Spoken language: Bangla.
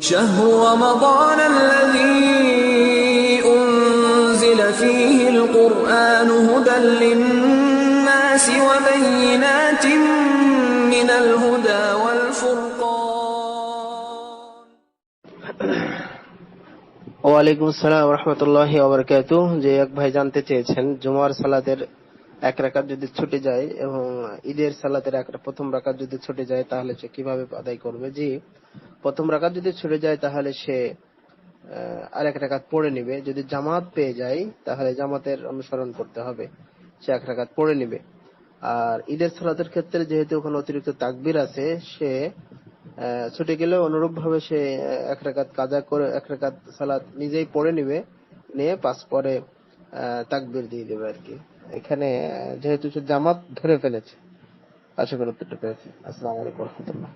شهر رمضان الذي أنزل فيه القرآن هدى للناس وبينات من الهدى والفرقان ওয়ালাইকুম আসসালাম রহমতুল্লাহ ওবরকাত যে এক ভাই জানতে চেয়েছেন জুমার সালাতের এক রাকাত যদি ছুটে যায় এবং ঈদের সালাতের এক প্রথম রাকাত যদি ছুটে যায় তাহলে সে কিভাবে আদায় করবে জি প্রথম রাকাত যদি ছুটে যায় তাহলে সে আহ, আরেক রাকাত পড়ে নিবে যদি জামাত পেয়ে যায় তাহলে জামাতের অনুসরণ করতে হবে সে এক রাকাত পড়ে নিবে আর ঈদের সালাতের ক্ষেত্রে যেহেতু ওখানে অতিরিক্ত তাকবির আছে সে ছুটে গেলে অনুরূপ ভাবে সে এক রাকাত কাজা করে এক রাকাত সালাত নিজেই পড়ে নিবে নিয়ে পাস পরে তাকবির দিয়ে দেবে আর কি এখানে যেহেতু সে জামাত ধরে ফেলেছে আশা করি উত্তরটা পেয়েছে আসসালামু আলাইকুম রহমতুল্লাহ